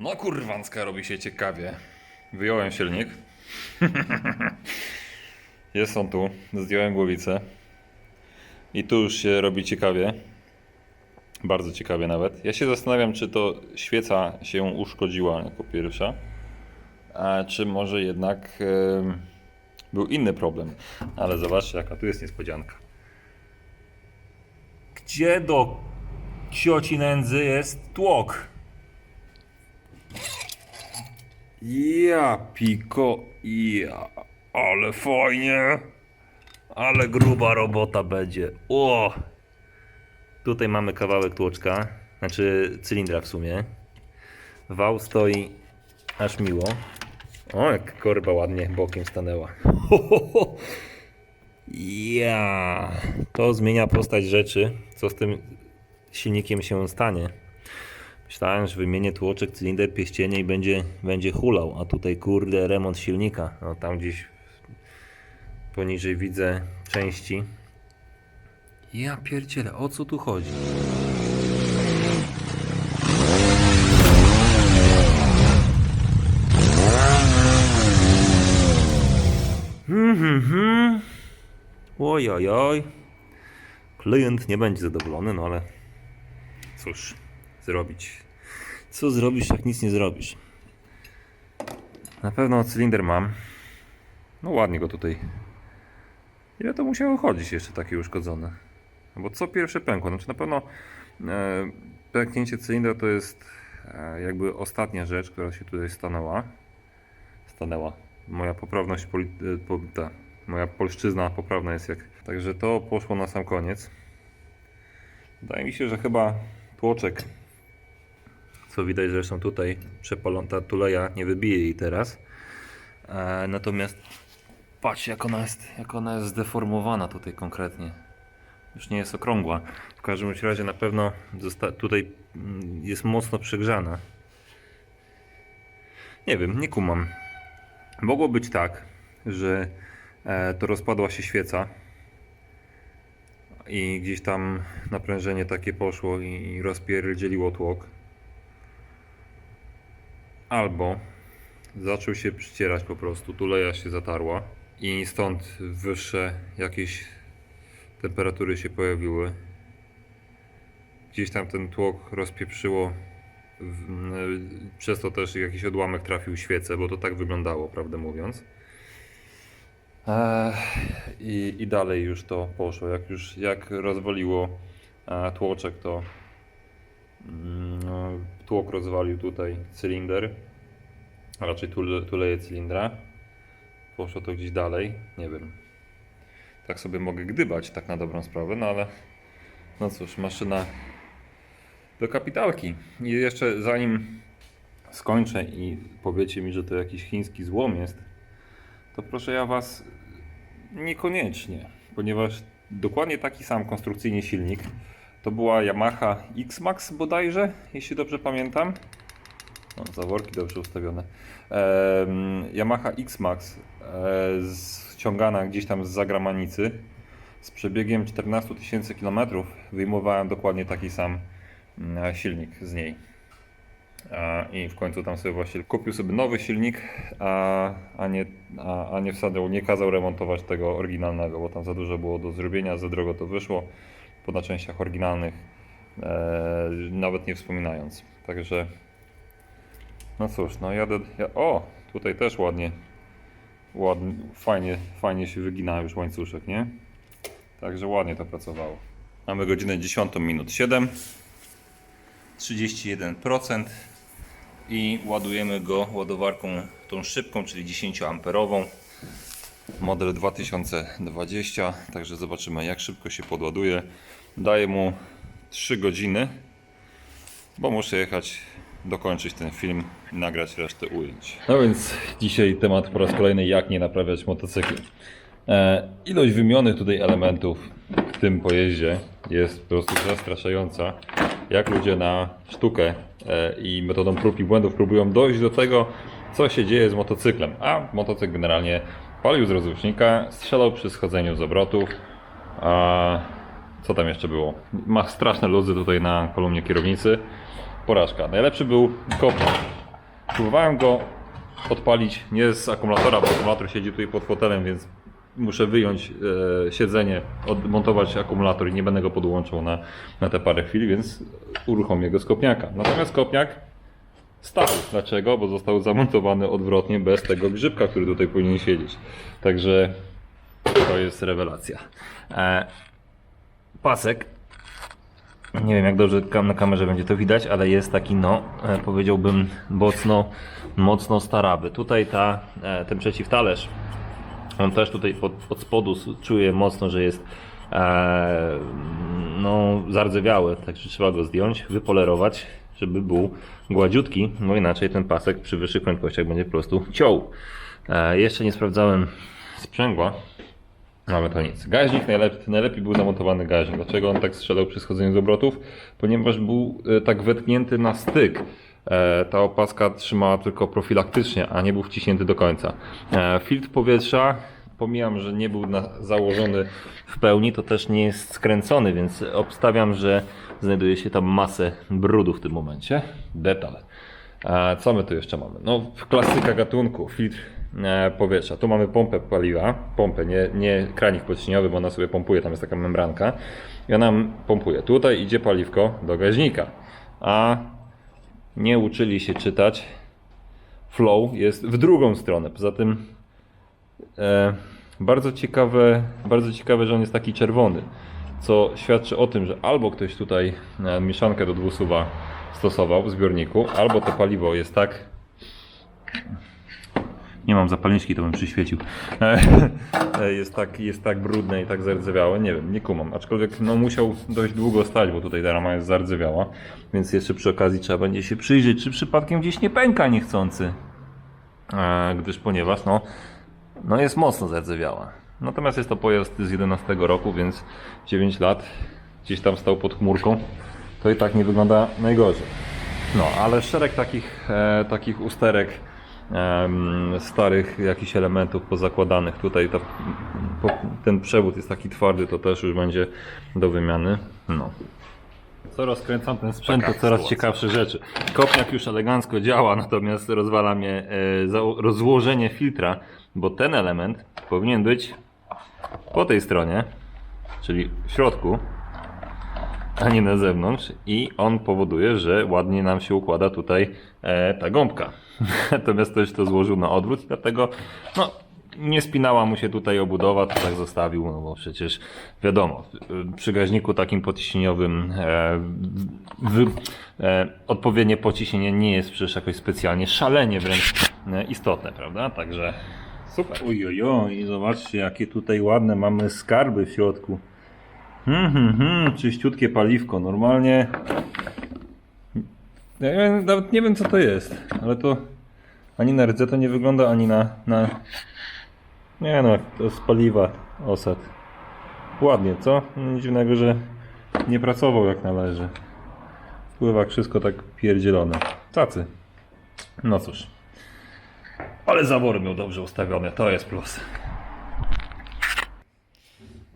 No kurwanska robi się ciekawie. Wyjąłem silnik. Jest on tu. Zdjąłem głowicę. I tu już się robi ciekawie. Bardzo ciekawie nawet. Ja się zastanawiam, czy to świeca się uszkodziła jako pierwsza, a czy może jednak em, był inny problem. Ale zobaczcie, jaka tu jest niespodzianka. Gdzie do cioci nędzy jest tłok? Ja piko, ja, ale fajnie, ale gruba robota będzie. O! Tutaj mamy kawałek tłoczka, znaczy cylindra w sumie. Wał stoi aż miło. O, jak korba ładnie bokiem stanęła. Ho. Ja, to zmienia postać rzeczy, co z tym silnikiem się stanie. Myślałem, że wymienię tłoczek, cylinder, pieścienie i będzie, będzie hulał, a tutaj kurde remont silnika. No tam gdzieś poniżej widzę części. Ja pierdzielę, o co tu chodzi? Mhm. Oj, oj, oj. Klient nie będzie zadowolony, no ale cóż, zrobić. Co zrobisz, jak nic nie zrobisz? Na pewno cylinder mam. No ładnie go tutaj. Ile to musiało chodzić jeszcze takie uszkodzone? No bo co pierwsze pękło? Znaczy na pewno e, pęknięcie cylindra to jest e, jakby ostatnia rzecz, która się tutaj stanęła. Stanęła. Moja poprawność, poli, e, po, ta, moja polszczyzna poprawna jest jak. Także to poszło na sam koniec. Wydaje mi się, że chyba tłoczek, co widać zresztą tutaj, przepalona ta tuleja nie wybije jej teraz. E, natomiast patrz jak ona jest, jak ona jest zdeformowana tutaj konkretnie. Już nie jest okrągła. W każdym razie na pewno tutaj mm, jest mocno przegrzana. Nie wiem, nie kumam. Mogło być tak, że e, to rozpadła się świeca i gdzieś tam naprężenie takie poszło i rozpierdzieliło tłok. Albo zaczął się przycierać po prostu, tuleja się zatarła i stąd wyższe jakieś temperatury się pojawiły. Gdzieś tam ten tłok rozpieprzyło, n- przez to też jakiś odłamek trafił świecę, bo to tak wyglądało, prawdę mówiąc. I, I dalej już to poszło. Jak już jak rozwaliło e, tłoczek, to tłok rozwalił tutaj cylinder, a raczej tule, tuleje cylindra. Poszło to gdzieś dalej, nie wiem. Tak sobie mogę gdybać, tak na dobrą sprawę, no ale no cóż, maszyna do kapitalki. I jeszcze zanim skończę i powiecie mi, że to jakiś chiński złom jest, to proszę ja Was niekoniecznie, ponieważ dokładnie taki sam konstrukcyjnie silnik to była Yamaha X-Max bodajże, jeśli dobrze pamiętam. No, zaworki dobrze ustawione. Em, Yamaha X-Max e, ściągana gdzieś tam z zagranicy z przebiegiem 14 tysięcy km wyjmowałem dokładnie taki sam mm, silnik z niej. I w końcu tam sobie właśnie kupił sobie nowy silnik, a, a, nie, a, a nie wsadzał, nie kazał remontować tego oryginalnego, bo tam za dużo było do zrobienia, za drogo to wyszło, po na częściach oryginalnych, e, nawet nie wspominając. Także, no cóż, no jadę, ja, o, tutaj też ładnie, ładnie, fajnie, fajnie się wygina już łańcuszek, nie? Także ładnie to pracowało. Mamy godzinę 10 minut 7. 31% i ładujemy go ładowarką tą szybką, czyli 10 amperową model 2020 także zobaczymy jak szybko się podładuje daję mu 3 godziny bo muszę jechać dokończyć ten film i nagrać resztę ujęć no więc dzisiaj temat po raz kolejny jak nie naprawiać motocykli e, ilość wymienionych tutaj elementów w tym pojeździe jest po prostu zastraszająca jak ludzie na sztukę e, i metodą prób i błędów próbują dojść do tego, co się dzieje z motocyklem. A motocykl generalnie palił z rozrusznika, strzelał przy schodzeniu z obrotów. A co tam jeszcze było? Ma straszne luzy tutaj na kolumnie kierownicy. Porażka. Najlepszy był kopnik. Próbowałem go odpalić nie z akumulatora, bo akumulator siedzi tutaj pod fotelem, więc muszę wyjąć e, siedzenie, odmontować akumulator i nie będę go podłączał na, na te parę chwil, więc uruchomię go z kopniaka. Natomiast kopniak stał. Dlaczego? Bo został zamontowany odwrotnie bez tego grzybka, który tutaj powinien siedzieć. Także to jest rewelacja. E, pasek. Nie wiem jak dobrze na kamerze będzie to widać, ale jest taki no, e, powiedziałbym mocno, mocno starawy. Tutaj ta, e, ten przeciwtalerz, on też tutaj od spodu czuję mocno, że jest e, no, zardzewiały, także trzeba go zdjąć, wypolerować, żeby był gładziutki, no inaczej ten pasek przy wyższych prędkościach będzie po prostu ciął. E, jeszcze nie sprawdzałem sprzęgła, ale to nic. Gaźnik najlepiej, najlepiej był zamontowany gaźnik. Dlaczego on tak strzelał przy schodzeniu z obrotów? Ponieważ był e, tak wetknięty na styk. E, Ta opaska trzymała tylko profilaktycznie, a nie był wciśnięty do końca. E, Filtr powietrza, pomijam, że nie był założony w pełni, to też nie jest skręcony, więc obstawiam, że znajduje się tam masę brudu w tym momencie. Detal. Co my tu jeszcze mamy? No, klasyka gatunku, filtr powietrza. Tu mamy pompę paliwa, pompę, nie, nie kranik podcieniowy, bo ona sobie pompuje, tam jest taka membranka. I ona pompuje. Tutaj idzie paliwko do gaźnika. A nie uczyli się czytać. Flow jest w drugą stronę. Poza tym e, bardzo ciekawe, bardzo ciekawe, że on jest taki czerwony. Co świadczy o tym, że albo ktoś tutaj e, mieszankę do dwusuwa stosował w zbiorniku, albo to paliwo jest tak. Nie mam zapalniczki, to bym przyświecił. E, Jest tak, jest tak brudne i tak zardzewiałe. Nie wiem, nie kumam. Aczkolwiek no, musiał dość długo stać, bo tutaj ta rama jest zardzewiała. Więc jeszcze przy okazji trzeba będzie się przyjrzeć, czy przypadkiem gdzieś nie pęka niechcący. E, Gdyż ponieważ no, no jest mocno zardzewiała. Natomiast jest to pojazd z 11 roku, więc 9 lat gdzieś tam stał pod chmurką. To i tak nie wygląda najgorzej. No, ale szereg takich, e, takich usterek, starych jakichś elementów pozakładanych. Tutaj ta, po, ten przewód jest taki twardy, to też już będzie do wymiany. No. Co rozkręcam ten sprzęt, to coraz ciekawsze rzeczy. Kopniak już elegancko działa, natomiast rozwala mnie e, rozłożenie filtra, bo ten element powinien być po tej stronie, czyli w środku, a nie na zewnątrz i on powoduje, że ładnie nam się układa tutaj e, ta gąbka. Natomiast ktoś to złożył na odwrót, dlatego no, nie spinała mu się tutaj obudowa, to tak zostawił, no bo przecież wiadomo, w- przy gaźniku takim podciśnieniowym e, wy, e, odpowiednie pociśnienie nie jest przecież jakoś specjalnie szalenie wręcz e, istotne, prawda? Także super. Ojojoj, zobaczcie jakie tutaj ładne mamy skarby w środku. Hmm, hmm, hmm, czyściutkie paliwko. Normalnie. Ja nawet nie wiem co to jest, ale to ani na rdze to nie wygląda, ani na. na... Nie no, to z paliwa osad. Ładnie, co? Nic dziwnego, że nie pracował jak należy. W pływach wszystko tak pierdzielone. Tacy. No cóż. Ale zawory miał dobrze ustawione, to jest plus.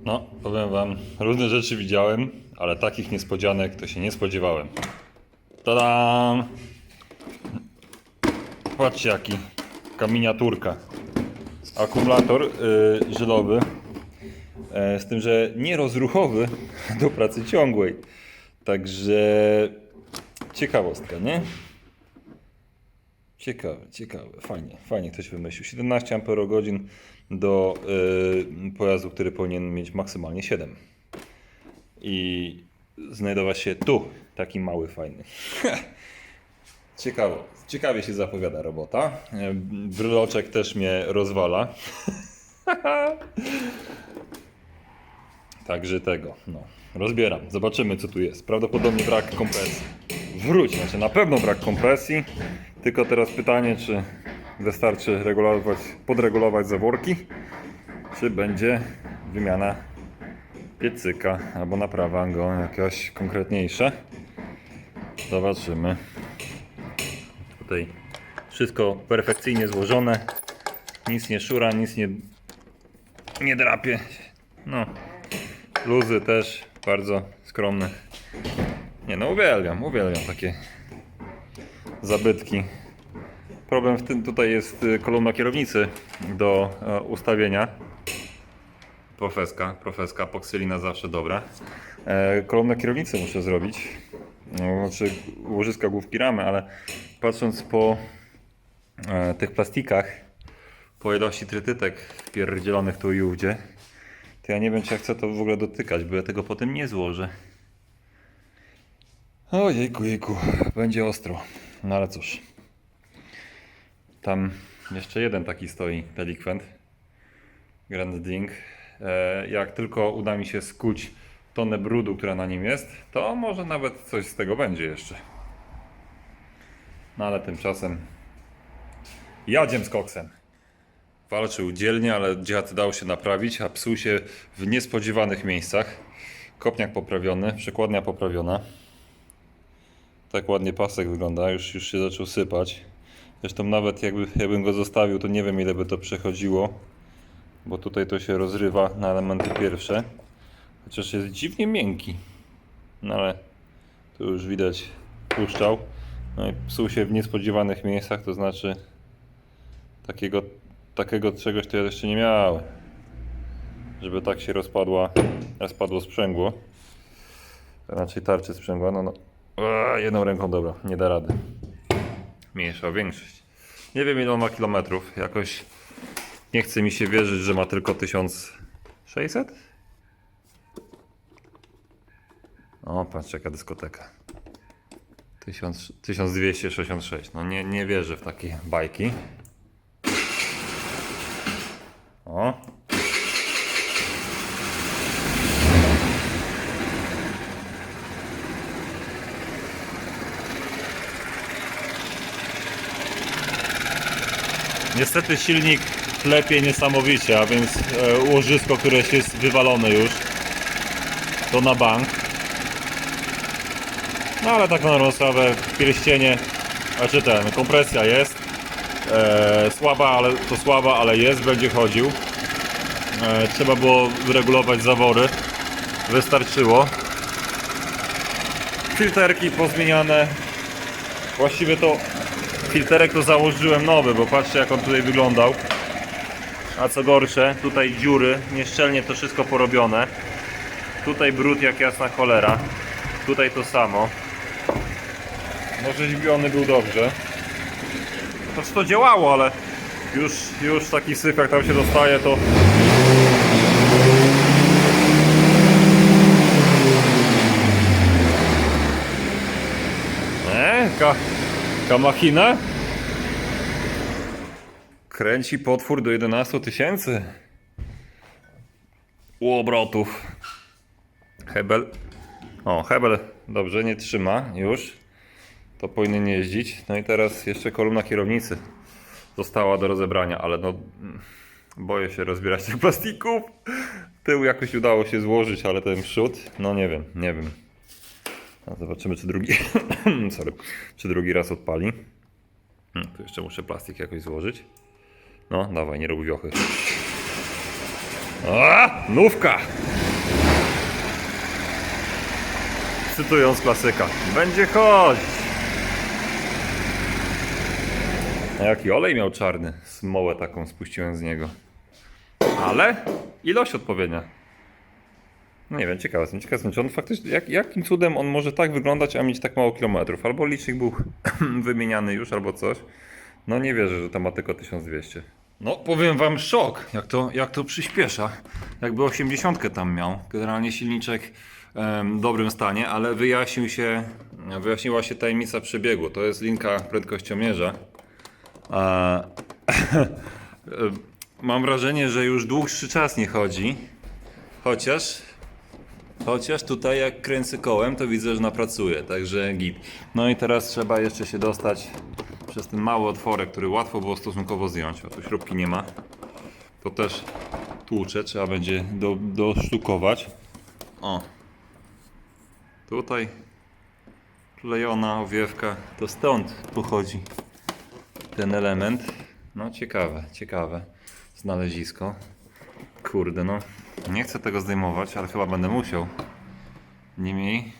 No, powiem wam, różne rzeczy widziałem, ale takich niespodzianek to się nie spodziewałem. Tadam! Patrzcie jaki, taka miniaturka. Akumulator y, żylowy, e, z tym, że nie rozruchowy do pracy ciągłej. Także ciekawostka, nie? Ciekawe, ciekawe, fajnie, fajnie ktoś wymyślił. 17 Ah do y, pojazdu, który powinien mieć maksymalnie 7. I znajdować się tu, taki mały, fajny. Ciekawo, ciekawie się zapowiada robota. E, Bryloczek też mnie rozwala. Także tego, no. Rozbieram, zobaczymy co tu jest. Prawdopodobnie brak kompresji. Wróć, znaczy na pewno brak kompresji. Tylko teraz pytanie, czy wystarczy regulować, podregulować zaworki, czy będzie wymiana piecyka albo naprawa go jakaś konkretniejsza. Zobaczymy. Tutaj wszystko perfekcyjnie złożone. Nic nie szura, nic nie, nie drapie. No, luzy też bardzo skromne. Nie no, uwielbiam, uwielbiam takie zabytki Problem w tym tutaj jest y, kolumna kierownicy do e, ustawienia. Profeska, profeska, poksylina zawsze dobra. E, kolumnę kierownicy muszę zrobić. No, znaczy łożyska główki ramy, ale patrząc po e, tych plastikach, po ilości trytytek pierdzielonych tu i ówdzie, to ja nie wiem, czy ja chcę to w ogóle dotykać, bo ja tego potem nie złożę. O jejku, jejku, będzie ostro. No ale cóż. Tam jeszcze jeden taki stoi, delikwent. Grand Ding. E, jak tylko uda mi się skuć tonę brudu, która na nim jest, to może nawet coś z tego będzie jeszcze. No ale tymczasem jadziem z koksem. Walczył dzielnie, ale dziad dał się naprawić, a psuł się w niespodziewanych miejscach. Kopniak poprawiony, przekładnia poprawiona. Tak ładnie pasek wygląda, już, już się zaczął sypać. Zresztą nawet jakby, jakbym go zostawił, to nie wiem ile by to przechodziło. Bo tutaj to się rozrywa na elementy pierwsze. Chociaż jest dziwnie miękki. No ale tu już widać puszczał. No i psuł się w niespodziewanych miejscach, to znaczy takiego, takiego czegoś to ja jeszcze nie miałem. Żeby tak się rozpadła, rozpadło sprzęgło. Raczej tarczy sprzęgła. No, no. Jedną ręką dobra, nie da rady. Mniejsza większość. Nie wiem ile on ma kilometrów. Jakoś nie chce mi się wierzyć, że ma tylko 1600? O, patrz jaka dyskoteka. 1000, 1266. No nie, nie wierzę w takie bajki. O. Niestety silnik klepie niesamowicie, a więc e, łożysko, które jest wywalone już, to na bank. No ale tak na dobrą sprawę, pierścienie, znaczy ten, kompresja jest. E, słaba, ale to słaba, ale jest, będzie chodził. E, trzeba było wyregulować zawory. Wystarczyło. Filterki pozmieniane. Właściwie to filterek to założyłem nowy, bo patrzcie jak on tutaj wyglądał. A co gorsze, tutaj dziury, nieszczelnie to wszystko porobione. Tutaj brud jak jasna cholera. Tutaj to samo. No rzeźbiony był dobrze. Znaczy to działało, ale już, już taki syf jak tam się dostaje to... E, ka, kamachina? Kręci potwór do 11 tysięcy. U obrotów. Hebel. O, Hebel dobrze, nie trzyma już. To powinien jeździć. No i teraz jeszcze kolumna kierownicy została do rozebrania, ale no boję się rozbierać tych plastików. Tył jakoś udało się złożyć, ale ten przód, no nie wiem, nie wiem. Zobaczymy, czy drugi, sorry, czy drugi raz odpali. Hmm, tu jeszcze muszę plastik jakoś złożyć. No, dawaj, nie rób wiochy. A, nówka! Cytując klasyka. Będzie chodzić. A jaki olej miał czarny? Smołę taką spuściłem z niego. Ale ilość odpowiednia. No nie wiem, ciekawe jestem. Ciekawe jestem, czy on faktycznie, jak, jakim cudem on może tak wyglądać, a mieć tak mało kilometrów? Albo licznik był wymieniany już, albo coś. No nie wierzę, że to ma tylko 1200. No powiem wam szok, jak to, jak to przyspiesza. Jakby 80 tam miał. Generalnie silniczek w dobrym stanie, ale wyjaśnił się, wyjaśniła się tajemnica przebiegu. To jest linka prędkościomierza. A, mam wrażenie, że już dłuższy czas nie chodzi. Chociaż Chociaż tutaj jak kręcę kołem, to widzę, że napracuje, także git. No i teraz trzeba jeszcze się dostać przez ten mały otworek, który łatwo było stosunkowo zdjąć. O, tu śrubki nie ma. To też tłucze, trzeba będzie do, dosztukować. O. Tutaj klejona owiewka, to stąd pochodzi ten element. No ciekawe, ciekawe znalezisko. Kurde, no. Nie chcę tego zdejmować, ale chyba będę musiał. Niemniej.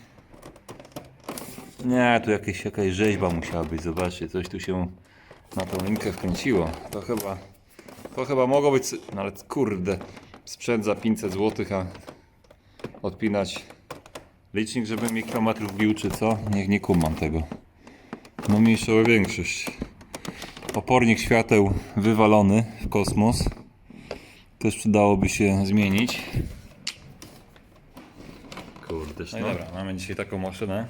Nie, tu jakieś, jakaś rzeźba musiała być. Zobaczcie, coś tu się na tą linkę wkręciło. To chyba, to chyba mogło być, no ale kurde, sprzęt za 500 zł, a odpinać licznik, żeby mi kilometrów bił, czy co? Niech nie kumam tego. No mniejszą większość. Opornik świateł wywalony w kosmos. Też przydałoby się zmienić. Kurde, no i dobra, mamy dzisiaj taką maszynę.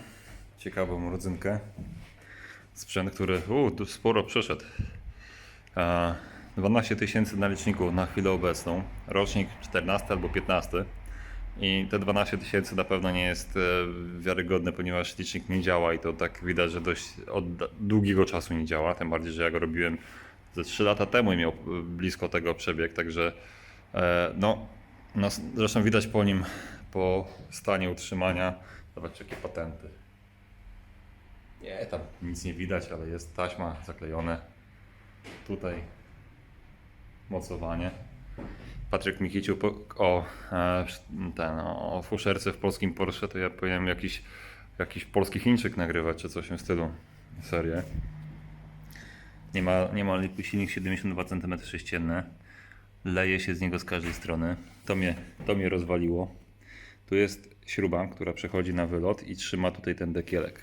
Ciekawą rodzynkę. Sprzęt, który u, tu sporo przeszedł. E, 12 tysięcy na liczniku na chwilę obecną. Rocznik 14 albo 15. I te 12 tysięcy na pewno nie jest e, wiarygodne, ponieważ licznik nie działa i to tak widać, że dość od długiego czasu nie działa. Tym bardziej, że ja go robiłem ze 3 lata temu i miał blisko tego przebieg, także no, no, zresztą widać po nim, po stanie utrzymania. Zobaczcie, jakie patenty. Nie, tam nic nie widać, ale jest taśma zaklejone. Tutaj mocowanie. Patryk mi kicił po, o, e, ten, o fuszerce w polskim Porsche, to ja powinien jakiś, jakiś polski Chińczyk nagrywać, czy coś w tym stylu. Serię. Nie ma, nie ma silnik 72 cm3. Leje się z niego z każdej strony. To mnie, to mnie rozwaliło. Tu jest śruba, która przechodzi na wylot i trzyma tutaj ten dekielek.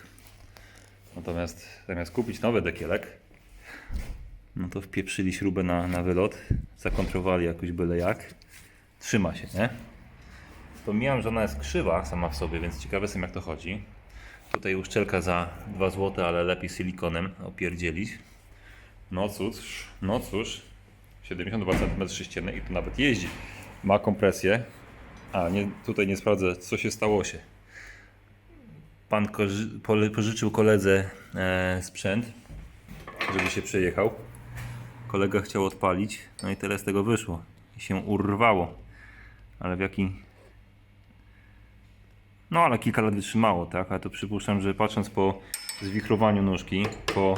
Natomiast zamiast kupić nowy dekielek, no to wpieprzyli śrubę na, na wylot, zakontrowali jakoś byle jak. Trzyma się, nie? Pomijam, że ona jest krzywa sama w sobie, więc ciekawy jestem jak to chodzi. Tutaj uszczelka za 2 zł, ale lepiej silikonem opierdzielić. No cóż, no cóż, 72 cm3 i to nawet jeździ. Ma kompresję. A, nie, tutaj nie sprawdzę, co się stało się. Pan pożyczył koledze e, sprzęt, żeby się przejechał. Kolega chciał odpalić, no i tyle z tego wyszło. I się urwało. Ale w jaki. No, ale kilka lat wytrzymało, tak? Ale to przypuszczam, że patrząc po zwichrowaniu nóżki, po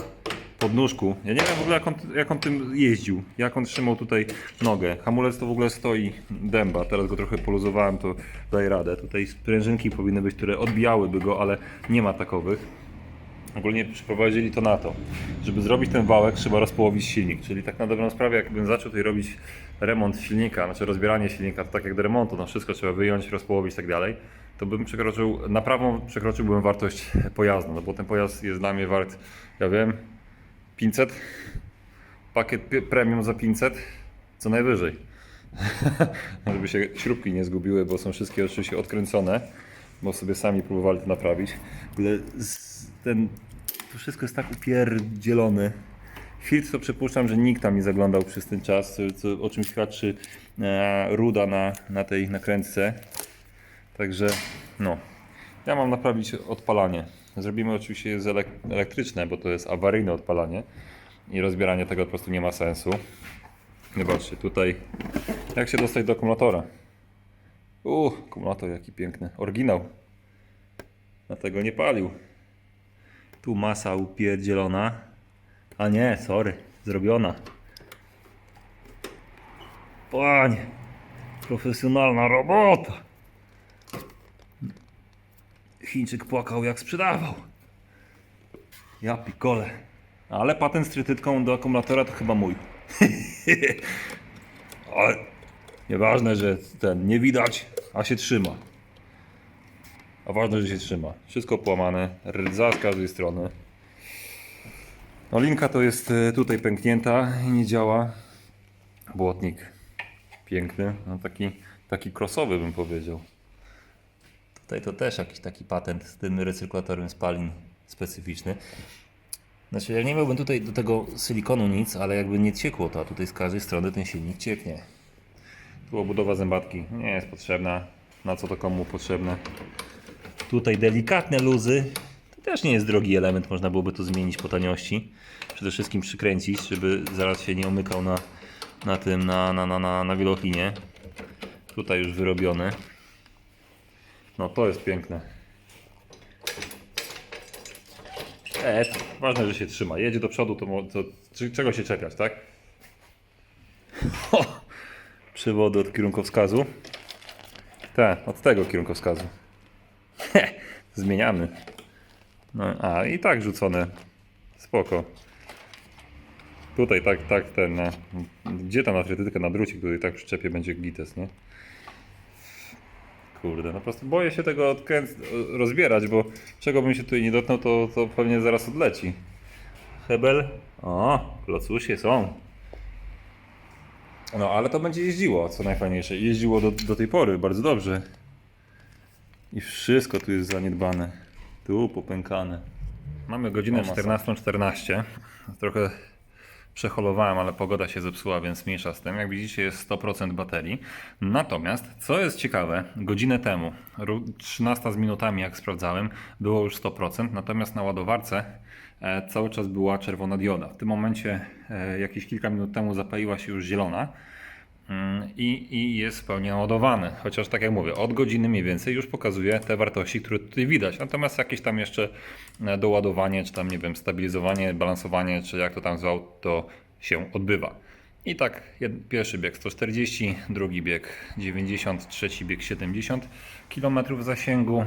podnóżku, ja nie wiem w ogóle jak on, jak on tym jeździł, jak on trzymał tutaj nogę. Hamulec to w ogóle stoi dęba, teraz go trochę poluzowałem, to daje radę. Tutaj sprężynki powinny być, które odbijałyby go, ale nie ma takowych. Ogólnie przeprowadzili to na to. Żeby zrobić ten wałek, trzeba rozpołowić silnik. Czyli tak na dobrą sprawę, jakbym zaczął tutaj robić remont silnika, znaczy rozbieranie silnika, to tak jak do remontu, no wszystko trzeba wyjąć, rozpołowić i tak dalej, to bym przekroczył, na prawą przekroczyłbym wartość pojazdu, no bo ten pojazd jest dla mnie wart, ja wiem, 500, pakiet premium za 500, co najwyżej. Żeby się śrubki nie zgubiły, bo są wszystkie oczywiście odkręcone, bo sobie sami próbowali to naprawić. Z- ten, to wszystko jest tak upierdzielone. Filtr to przypuszczam, że nikt tam nie zaglądał przez ten czas, co, o czym świadczy e, ruda na, na tej nakrętce. Także no, ja mam naprawić odpalanie. Zrobimy oczywiście elek- elektryczne, bo to jest awaryjne odpalanie i rozbieranie tego po prostu nie ma sensu. Zobaczcie, tutaj jak się dostać do akumulatora. Uuu, akumulator jaki piękny. Oryginał. Dlatego nie palił. Tu masa upierdzielona. A nie, sorry, zrobiona. Panie, profesjonalna robota. Chińczyk płakał jak sprzedawał. Ja pikole. Ale patent z trytytką do akumulatora to chyba mój. Ale nieważne, że ten nie widać, a się trzyma. A ważne, że się trzyma. Wszystko połamane, rdza z każdej strony. No linka to jest e, tutaj pęknięta i nie działa. Błotnik piękny, no taki, taki crossowy bym powiedział. Tutaj to też jakiś taki patent z tym recyklatorem spalin specyficzny. Znaczy ja nie miałbym tutaj do tego silikonu nic, ale jakby nie ciekło to, a tutaj z każdej strony ten silnik cieknie. Tu obudowa zębatki nie jest potrzebna. Na co to komu potrzebne? Tutaj delikatne luzy. To też nie jest drogi element, można byłoby to zmienić po taniości. Przede wszystkim przykręcić, żeby zaraz się nie omykał na, na tym, na, na, na, na, na wielochlinie. Tutaj już wyrobione. No to jest piękne. E, ważne, że się trzyma. Jedzie do przodu, to, to czego się czepiać, tak? Ho! Od kierunkowskazu. Tak, od tego kierunkowskazu. He, zmieniamy. No, a i tak rzucone. Spoko. Tutaj tak, tak, ten, na, gdzie tam na trytytkę, na drucik tutaj tak przyczepię będzie gites, nie? Kurde, no po prostu boję się tego odkręc- rozbierać, bo czego bym się tutaj nie dotknął, to, to pewnie zaraz odleci. Hebel? O, klocusie są. No, ale to będzie jeździło, co najfajniejsze. Jeździło do, do tej pory bardzo dobrze. I wszystko tu jest zaniedbane. Tu popękane. Mamy godzinę O, masakra. 14.14. Trochę przeholowałem, ale pogoda się zepsuła, więc mniejsza z tym. Jak widzicie jest 100% baterii. Natomiast, co jest ciekawe, godzinę temu, ró- 13 z minutami jak sprawdzałem, było już 100%, natomiast na ładowarce e, cały czas była czerwona dioda. W tym momencie, e, jakieś kilka minut temu zapaliła się już zielona. Mm, I, I jest pełni naładowany. Chociaż tak jak mówię, od godziny mniej więcej już pokazuje te wartości, które tutaj widać. Natomiast jakieś tam jeszcze e, doładowanie, czy tam nie wiem, stabilizowanie, balansowanie, czy jak to tam zwał, to się odbywa. I tak, pierwszy bieg 140, drugi bieg 90, trzeci bieg 70 km zasięgu.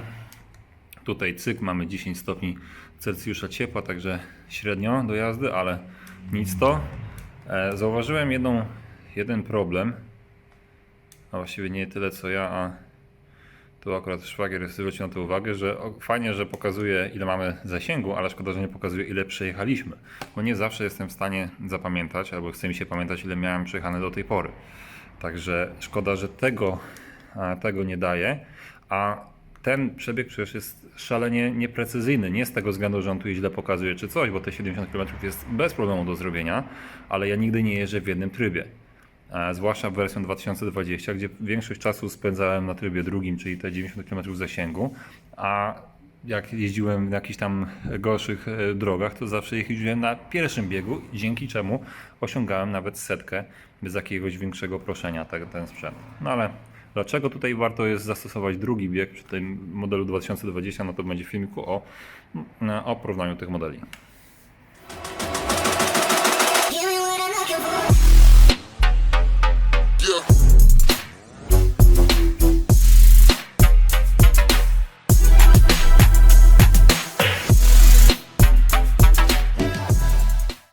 Tutaj cyk, mamy 10 stopni Celsjusza ciepła, także średnio do jazdy, ale nic to. E, Zauważyłem jedną, jeden problem, a właściwie nie tyle co ja, a tu akurat szwagier zwrócił na to uwagę, że fajnie, że pokazuje ile mamy zasięgu, ale szkoda, że nie pokazuje ile przejechaliśmy, bo nie zawsze jestem w stanie zapamiętać, albo chce mi się pamiętać ile miałem przejechane do tej pory. Także szkoda, że tego, tego nie daje, a ten przebieg przecież jest szalenie nieprecyzyjny. Nie z tego względu, że on tu źle pokazuje czy coś, bo te 70 km jest bez problemu do zrobienia, ale ja nigdy nie jeżdżę w jednym trybie. Zwłaszcza w wersją 2020, gdzie większość czasu spędzałem na trybie drugim, czyli te 90 km zasięgu, a jak jeździłem w jakichś tam gorszych e, drogach, to zawsze jeździłem na pierwszym biegu, dzięki czemu osiągałem nawet setkę bez jakiegoś większego proszenia ten, ten sprzęt. No ale dlaczego tutaj warto jest zastosować drugi bieg przy tym modelu 2020, no to będzie w filmiku o, o porównaniu tych modeli.